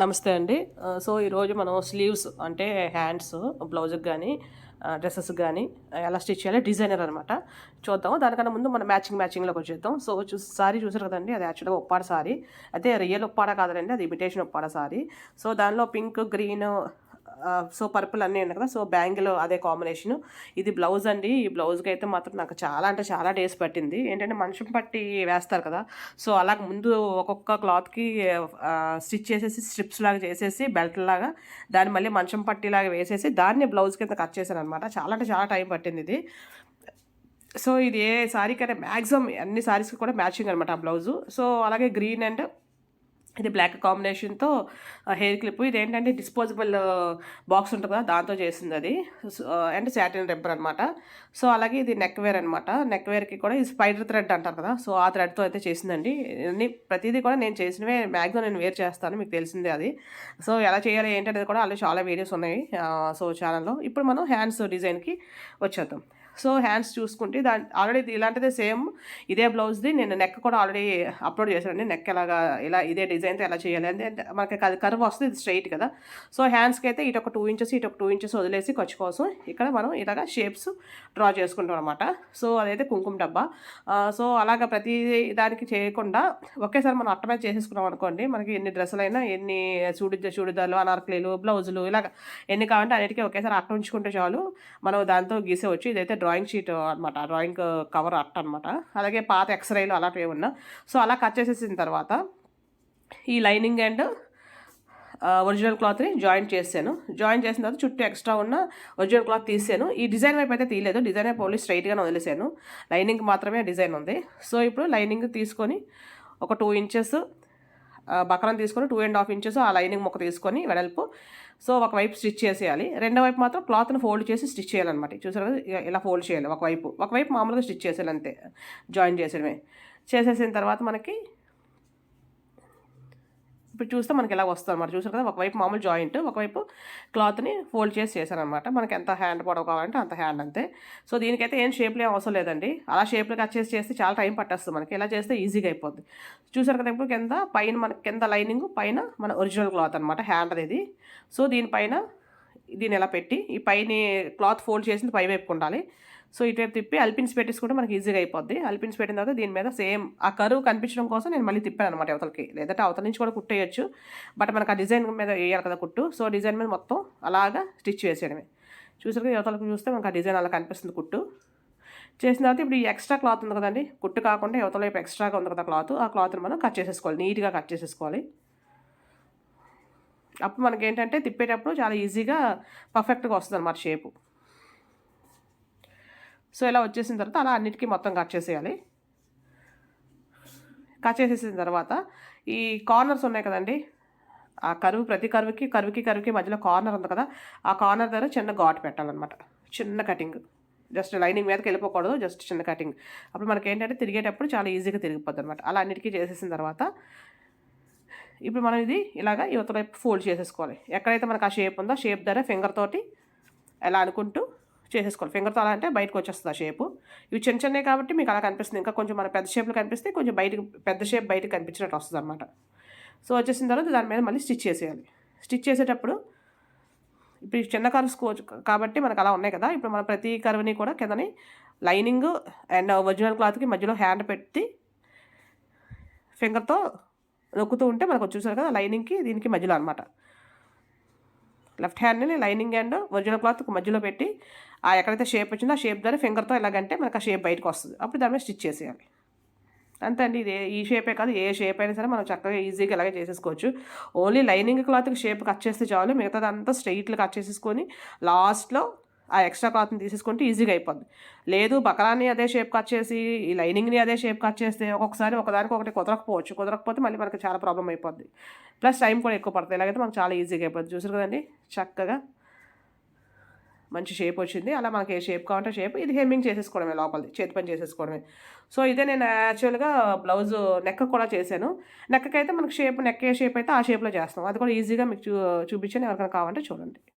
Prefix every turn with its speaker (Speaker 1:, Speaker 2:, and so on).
Speaker 1: నమస్తే అండి. సో ఈరోజు మనం స్లీవ్స్ అంటే హ్యాండ్స్ బ్లౌజ్కి కానీ డ్రెస్సెస్ కానీ ఎలా స్టిచ్ చేయాలి డిజైనర్ అనమాట చూద్దాం దానికన్నా ముందు మనం మ్యాచింగ్ మ్యాచింగ్లోకి వచ్చేద్దాం సో చూసి సారీ చూసారు కదండి? అది యాక్చువల్గా ఉప్పాడ సారీ. అయితే రియల్ ఉప్పాడ కాదండి అది ఇమిటేషన్ ఉప్పాడ సారీ. సో దానిలో పింక్ గ్రీన్ సో పర్పుల్ అన్నీ ఉన్నాయి కదా సో బ్యాంగిల్ అదే కాంబినేషన్. ఇది బ్లౌజ్ అండి ఈ బ్లౌజ్కి అయితే మాత్రం నాకు చాలా అంటే చాలా డేస్ పట్టింది. ఏంటంటే మనిషి పట్టి వేస్తారు కదా సో అలాగ ముందు ఒక్కొక్క క్లాత్కి స్టిచ్ చేసేసి స్ట్రిప్స్ లాగా చేసేసి బెల్ట్ లాగా దాన్ని మళ్ళీ మంచం పట్టిలాగా వేసేసి దాన్ని బ్లౌజ్ కింద కట్ చేశాను అనమాట చాలా అంటే చాలా టైం పట్టింది ఇది. సో ఇది ఏ సారీకైనా మ్యాక్సిమం అన్ని సారీస్కి కూడా మ్యాచింగ్ అనమాట ఆ బ్లౌజు. సో అలాగే గ్రీన్ అండ్ ఇది బ్లాక్ కాంబినేషన్తో హెయిర్ క్లిప్ ఇది ఏంటంటే డిస్పోజబుల్ బాక్స్ ఉంటుంది కదా దాంతో చేసింది అది. అండ్ శాటిన్ రెబ్బర్ అనమాట సో అలాగే ఇది నెక్ వేర్ అనమాట నెక్ వేర్కి కూడా ఇది స్పైడర్ థ్రెడ్ అంటారు కదా సో ఆ థ్రెడ్తో అయితే చేసిందండి. అన్ని ప్రతిదీ కూడా నేను చేసినవే మ్యాక్సిమం నేను వేర్ చేస్తాను మీకు తెలిసిందే అది. సో ఎలా చేయాలి ఏంటనేది కూడా అలాగే చాలా వీడియోస్ ఉన్నాయి సో ఛానల్లో. ఇప్పుడు మనం హ్యాండ్స్ డిజైన్కి వచ్చేద్దాం. సో హ్యాండ్స్ చూసుకుంటే దాని ఆల్రెడీ ఇలాంటిదే సేమ్. ఇదే బ్లౌజ్ది నేను నెక్ కూడా ఆల్రెడీ అప్లోడ్ చేశానండి నెక్ ఎలాగా ఇలా ఇదే డిజైన్తో ఎలా చేయాలి అంటే మనకి అది కర్వ్ వస్తుంది ఇది స్ట్రైట్ కదా. సో హ్యాండ్స్కి అయితే ఇటు ఒక టూ ఇంచెస్ ఇటు ఒక టూ ఇంచెస్ వదిలేసి ఖర్చు కోసం ఇక్కడ మనం ఇలాగ షేప్స్ డ్రా చేసుకుంటాం అనమాట సో అదైతే కుంకుమ డబ్బా. సో అలాగ ప్రతి దానికి చేయకుండా ఒకేసారి మనం అట్టమే చేసేసుకున్నాం అనుకోండి మనకి ఎన్ని డ్రెస్సులు అయినా ఎన్ని చూడి చూడిదార్లు అనార్కలీలు బ్లౌజులు ఇలాగ ఎన్ని కావాలంటే అన్నిటికీ ఒకేసారి అట్ట ఉంచుకుంటే చాలు. మనం దాంతో గీసేవచ్చు ఇదైతే డ్రాయింగ్ షీట్ అనమాట డ్రాయింగ్ కవర్ అట్ట అనమాట అలాగే పాత ఎక్స్రేలు అలాంటివి ఉన్నా. సో అలా కట్ చేసేసిన తర్వాత ఈ లైనింగ్ అండ్ ఒరిజినల్ క్లాత్ని జాయిన్ చేశాను. జాయిన్ చేసిన తర్వాత చుట్టూ ఎక్స్ట్రా ఉన్న ఒరిజినల్ క్లాత్ తీసాను. ఈ డిజైన్ వైపు అయితే తీయలేదు. డిజైన్ వైపు ఓన్లీ స్ట్రైట్గానే వదిలేసాను లైనింగ్ మాత్రమే డిజైన్ ఉంది. సో ఇప్పుడు లైనింగ్ తీసుకొని ఒక టూ ఇంచెస్ బకరం తీసుకొని టూ అండ్ హాఫ్ ఇంచెస్ ఆ లైనింగ్ మొక్క తీసుకొని వెడల్పు సో ఒకవైపు స్టిచ్ చేసేయాలి. రెండో వైపు మాత్రం క్లాత్ని ఫోల్డ్ చేసి స్టిచ్ చేయాలన్నమాట. చూసారు కదా? ఇలా ఫోల్డ్ చేయాలి. ఒకవైపు ఒకవైపు మామూలుగా స్టిచ్ చేసేయాలి అంతే. జాయిన్ చేసేయడమే. చేసేసిన తర్వాత మనకి ఇప్పుడు చూస్తే మనకి ఇలా వస్తుంది అనమాట చూసారు కదా? ఒకవైపు మామూలు జాయింట్ ఒకవైపు క్లాత్ని ఫోల్డ్ చేసి చేశాను అనమాట మనకి ఎంత హ్యాండ్ పొడవు కావాలంటే అంత హ్యాండ్ అంతే. సో దీనికైతే ఏం షేప్లు ఏం అవసరం లేదండి. అలా షేప్లు కట్ చేసి చేస్తే చాలా టైం పట్టేస్తుంది మనకి. ఇలా చేస్తే ఈజీగా అయిపోద్ది. చూసారు కదా ఇప్పుడు కింద పైన మన కింద లైనింగ్ పైన మన ఒరిజినల్ క్లాత్ అనమాట హ్యాండ్ అనేది. సో దీనిపైన దీన్ని ఎలా పెట్టి ఈ పైన క్లాత్ ఫోల్డ్ చేసింది పై వైపు ఉండాలి. సో ఇటువైపు తిప్పి అల్పిన్స్ పెట్టేసుకుంటే మనకి ఈజీగా అయిపోద్ది. అల్పిన్స్ పెట్టిన తర్వాత దీని మీద సేమ్ ఆ కరువు కనిపించడం కోసం నేను మళ్ళీ తిప్పాను అనమాట అవతలకి. లేదంటే అవతల నుంచి కూడా కుట్టేయచ్చు. బట్ మనకు ఆ డిజైన్ మీద వేయాలి కదా కుట్టు. సో డిజైన్ మీద మొత్తం అలాగా స్టిచ్ వేసేయడమే చూసారు యువతలకు చూస్తే మనకు ఆ డిజైన్ అలా కనిపిస్తుంది కుట్టు. చేసిన తర్వాత ఇప్పుడు ఈ ఎక్స్ట్రా క్లాత్ ఉంది కదండి. కుట్టు కాకుండా యువతల వైపు ఎక్స్ట్రాగా ఉంది కదా క్లాత్. ఆ క్లాత్ని మనం కట్ చేసేసుకోవాలి. నీట్గా కట్ చేసేసుకోవాలి. అప్పుడు మనకి ఏంటంటే తిప్పేటప్పుడు చాలా ఈజీగా పర్ఫెక్ట్గా వస్తుంది అనమాట షేపు. సో ఇలా వచ్చేసిన తర్వాత అలా అన్నిటికీ మొత్తం కట్ చేసేయాలి. కట్ చేసేసిన తర్వాత ఈ కార్నర్స్ ఉన్నాయి కదండి. ఆ కరువు ప్రతి కరువుకి కరువుకి కరువుకి మధ్యలో కార్నర్ ఉంది కదా. ఆ కార్నర్ దగ్గర చిన్న ఘాట్ పెట్టాలన్నమాట. చిన్న కటింగ్. జస్ట్ లైనింగ్ మీదకి వెళ్ళిపోకూడదు జస్ట్ చిన్న కటింగ్. అప్పుడు మనకి ఏంటంటే తిరిగేటప్పుడు చాలా ఈజీగా తిరిగిపోద్ది అనమాట అలా అన్నిటికీ చేసేసిన తర్వాత ఇప్పుడు మనం ఇది ఇలాగ యువత వైపు ఫోల్డ్ చేసేసుకోవాలి. ఎక్కడైతే మనకు ఆ షేప్ ఉందో షేప్ ద్వారా ఫింగర్ తోటి ఎలా అనుకుంటూ చేసేసుకోవాలి. ఫింగర్తో అలా అంటే బయటకు వచ్చేస్తుంది ఆ షేపు ఇవి చిన్న చిన్నవి కాబట్టి మీకు అలా కనిపిస్తుంది. ఇంకా కొంచెం మన పెద్ద షేప్లో కనిపిస్తే కొంచెం బయటకు పెద్ద షేప్ బయటకు కనిపించినట్టు వస్తుంది అనమాట సో వచ్చేసిన తర్వాత దాని మీద మళ్ళీ స్టిచ్ చేసేయాలి. స్టిచ్ చేసేటప్పుడు ఇప్పుడు చిన్న కర్వ్స్ కాబట్టి మనకు అలా ఉన్నాయి కదా. ఇప్పుడు మన ప్రతి కర్వ్ని కూడా కిందని లైనింగ్ అండ్ ఒరిజినల్ క్లాత్కి మధ్యలో హ్యాండ్ పెట్టి ఫింగర్తో నొక్కుతూ ఉంటే మనకు వచ్చేసారు కదా లైనింగ్కి దీనికి మధ్యలో అనమాట లెఫ్ట్ హ్యాండ్ని లైనింగ్ అండ్ ఒరిజినల్ క్లాత్ మధ్యలో పెట్టి ఆ ఎక్కడైతే షేప్ వచ్చిందో ఆ షేప్ ద్వారా ఫింగర్తో ఎలాగంటే మనకు ఆ షేప్ బయటకు వస్తుంది. అప్పుడు దాని మీద స్టిచ్ చేసేయాలి. అంతే అండి. ఇది ఈ షేపే కాదు ఏ షేప్ అయినా సరే మనం చక్కగా ఈజీగా ఇలాగే చేసేసుకోవచ్చు. ఓన్లీ లైనింగ్ క్లాత్కి షేప్ కట్ చేస్తే చాలు మిగతాది అంతా స్ట్రైట్లు కట్ చేసేసుకొని లాస్ట్లో ఆ ఎక్స్ట్రా క్లాత్ని తీసేసుకుంటే ఈజీగా అయిపోద్ది. లేదు బకరాన్ని అదే షేప్ కట్ చేసి ఈ లైనింగ్ని అదే షేప్ కట్ చేస్తే ఒక్కొక్కసారి ఒకదానికి ఒకటి కుదరకపోవచ్చు. కుదరకపోతే మళ్ళీ మనకి చాలా ప్రాబ్లం అయిపోద్ది. ప్లస్ టైం కూడా ఎక్కువ పడుతుంది. ఎలాగైతే మనకు చాలా ఈజీగా అయిపోతుంది. చూసారు కదండి? చక్కగా మంచి షేప్ వచ్చింది. అలా మనకి ఏ షేప్ కావాలంటే షేప్ ఇది హెమ్మింగ్ చేసేసుకోవడమే లోపలిది. చేతి పని చేసేసుకోవడమే. సో ఇదే నేను యాక్చువల్గా బ్లౌజ్ నెక్ కూడా చేశాను. నెక్కకైతే మనకి షేప్ నెక్ ఏ షేప్ అయితే ఆ షేప్లో చేస్తాం. అది కూడా ఈజీగా మీకు చూ చూపించాను. ఎవరికైనా కావాలంటే చూడండి.